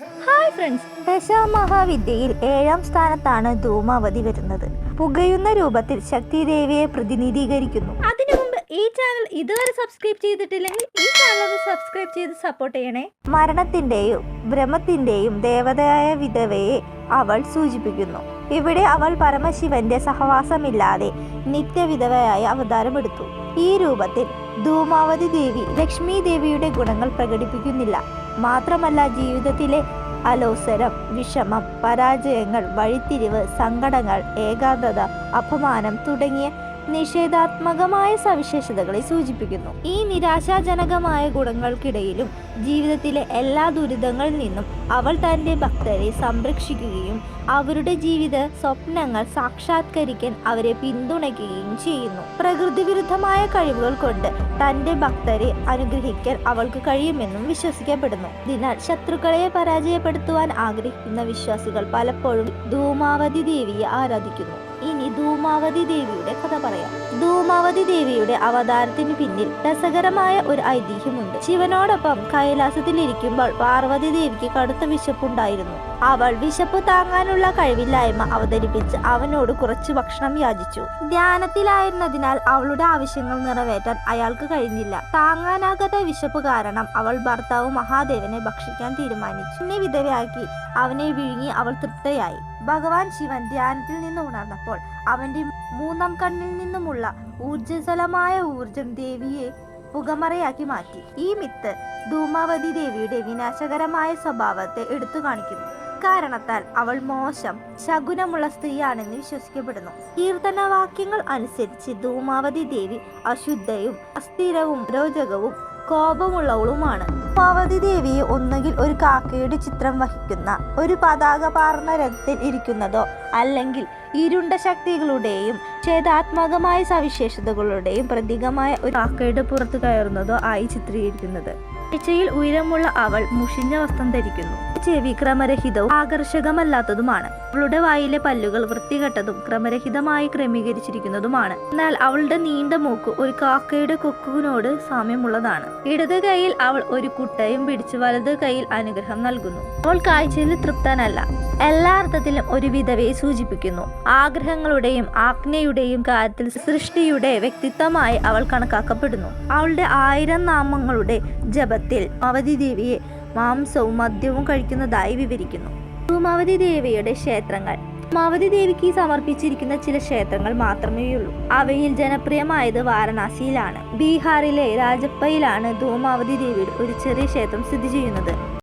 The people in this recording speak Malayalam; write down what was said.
ഹായ് ഫ്രണ്ട്സ് ദശാമഹാവിദ്യയിൽ ഏഴാം സ്ഥാനത്താണ് ധൂമാവതി വരുന്നത്. പുകയുന്ന രൂപത്തിൽ ശക്തിദേവിയെ പ്രതിനിധീകരിക്കുന്നു. അതിനു മുമ്പ് ഈ ചാനൽ ഇതുവരെ സബ്സ്ക്രൈബ് ചെയ്തിട്ടില്ലെങ്കിൽ ഈ ചാനൽ സബ്സ്ക്രൈബ് ചെയ്ത് സപ്പോർട്ട് ചെയ്യണേ. മരണത്തിന്റെയും ഭ്രമത്തിന്റെയും ദേവതയായ വിധവയെ അവൾ സൂചിപ്പിക്കുന്നു. ഇവിടെ അവൾ പരമശിവന്റെ സഹവാസമില്ലാതെ നിത്യവിധവയായി അവതാരമെടുത്തു. ഈ രൂപത്തിൽ ധൂമാവതി ദേവി ലക്ഷ്മി ദേവിയുടെ ഗുണങ്ങൾ പ്രകടിപ്പിക്കുന്നില്ല. മാത്രമല്ല ജീവിതത്തിലെ അലോസരം വിഷമം പരാജയങ്ങൾ വഴിത്തിരിവ് സങ്കടങ്ങൾ ഏകാന്തത അപമാനം തുടങ്ങിയ നിഷേധാത്മകമായ സവിശേഷതകളെ സൂചിപ്പിക്കുന്നു. ഈ നിരാശാജനകമായ ഗുണങ്ങൾക്കിടയിലും ജീവിതത്തിലെ എല്ലാ ദുരിതങ്ങളിൽ നിന്നും അവൾ തന്റെ ഭക്തരെ സംരക്ഷിക്കുകയും അവരുടെ ജീവിത സ്വപ്നങ്ങൾ സാക്ഷാത്കരിക്കാൻ അവരെ പിന്തുണയ്ക്കുകയും ചെയ്യുന്നു. പ്രകൃതി വിരുദ്ധമായ കഴിവുകൾ കൊണ്ട് തന്റെ ഭക്തരെ അനുഗ്രഹിക്കാൻ അവൾക്ക് കഴിയുമെന്നും വിശ്വസിക്കപ്പെടുന്നു. അതിനാൽ ശത്രുക്കളെ പരാജയപ്പെടുത്തുവാൻ ആഗ്രഹിക്കുന്ന വിശ്വാസികൾ പലപ്പോഴും ധൂമാവതി ദേവിയെ ആരാധിക്കുന്നു. ഇനി ധൂമാവതി ദേവിയുടെ കഥ പറയാം. ധൂമാവതി ദേവിയുടെ അവതാരത്തിന് പിന്നിൽ രസകരമായ ഒരു ഐതിഹ്യമുണ്ട്. ശിവനോടൊപ്പം കൈലാസത്തിലിരിക്കുമ്പോൾ പാർവതി ദേവിക്ക് കടുത്ത വിശപ്പുണ്ടായിരുന്നു. അവൾ വിശപ്പ് താങ്ങാനുള്ള കഴിവില്ലായ്മ അവതരിപ്പിച്ച് അവനോട് കുറച്ച് ഭക്ഷണം യാചിച്ചു. ധ്യാനത്തിലായിരുന്നതിനാൽ അവളുടെ ആവശ്യങ്ങൾ നിറവേറ്റാൻ അയാൾക്ക് കഴിഞ്ഞില്ല. താങ്ങാനാകാത്ത വിശപ്പ് കാരണം അവൾ ഭർത്താവ് മഹാദേവനെ ഭക്ഷിക്കാൻ തീരുമാനിച്ചു. എന്നെ വിധവയാക്കി അവനെ വിഴുങ്ങി അവൾ തൃപ്തയായി. ഭഗവാൻ ശിവൻ ധ്യാനത്തിൽ നിന്ന് ഉണർന്നപ്പോൾ അവന്റെ മൂന്നാം കണ്ണിൽ നിന്നുമുള്ള ഊർജസ്വലമായ ഊർജം ദേവിയെ പുകമറയാക്കി മാറ്റി. ഈ മിത്ത് ധൂമാവതി ദേവിയുടെ വിനാശകരമായ സ്വഭാവത്തെ എടുത്തു കാണിക്കുന്നു. കാരണത്താൽ അവൾ മോശം ശകുനമുള്ള സ്ത്രീയാണെന്ന് വിശ്വസിക്കപ്പെടുന്നു. കീർത്തനവാക്യങ്ങൾ അനുസരിച്ച് ധൂമാവതി ദേവി അശുദ്ധയും അസ്ഥിരവും രോചകവും കോപമുള്ളവളുമാണ്. ധൂമാവതി ദേവിയെ ഒന്നുകിൽ ഒരു കാക്കയുടെ ചിത്രം വഹിക്കുന്ന ഒരു പതാക പാർന്ന രഥത്തിൽ ഇരിക്കുന്നതോ അല്ലെങ്കിൽ ഇരുണ്ട ശക്തികളുടെയും ഛേദാത്മകമായ സവിശേഷതകളുടെയും പ്രതീകമായ ഒരു കാക്കയുടെ പുറത്ത് കയറുന്നതോ ആയി ചിത്രീകരിക്കുന്നത്. കാഴ്ചയിൽ ഉയരമുള്ള അവൾ മുഷിഞ്ഞ വസ്ത്രം ധരിക്കുന്നു. ചെവി ക്രമരഹിതവും ആകർഷകമല്ലാത്തതുമാണ്. അവളുടെ വായിലെ പല്ലുകൾ വൃത്തികെട്ടതും ക്രമരഹിതമായി ക്രമീകരിച്ചിരിക്കുന്നതുമാണ്. എന്നാൽ അവളുടെ നീണ്ട മൂക്ക് ഒരു കാക്കയുടെ കൊക്കുവിനോട് സാമ്യമുള്ളതാണ്. ഇടത് കൈയിൽ അവൾ ഒരു കുട്ടയും പിടിച്ച് വലത് കൈയിൽ അനുഗ്രഹം നൽകുന്നു. അവൾ കാഴ്ചയിൽ തൃപ്തനല്ല. എല്ലാ അർത്ഥത്തിലും ഒരു വിധവയെ സൂചിപ്പിക്കുന്നു. ആഗ്രഹങ്ങളുടെയും ആജ്ഞയുടെയും കാര്യത്തിൽ സൃഷ്ടിയുടെ വ്യക്തിത്വമായി അവൾ കണക്കാക്കപ്പെടുന്നു. അവളുടെ ആയിരം നാമങ്ങളുടെ ജപത്തിൽ അവധി ദേവിയെ മാംസവും മദ്യവും കഴിക്കുന്നതായി വിവരിക്കുന്നു. ധൂമാവതി ദേവിയുടെ ക്ഷേത്രങ്ങൾ. ധൂമാവതി ദേവിക്ക് സമർപ്പിച്ചിരിക്കുന്ന ചില ക്ഷേത്രങ്ങൾ മാത്രമേയുള്ളൂ അവയിൽ ജനപ്രിയമായത് വാരണാസിയിലാണ്. ബീഹാറിലെ രാജപ്പയിലാണ് ധൂമാവതി ദേവിയുടെ ഒരു ചെറിയ ക്ഷേത്രം സ്ഥിതി ചെയ്യുന്നത്.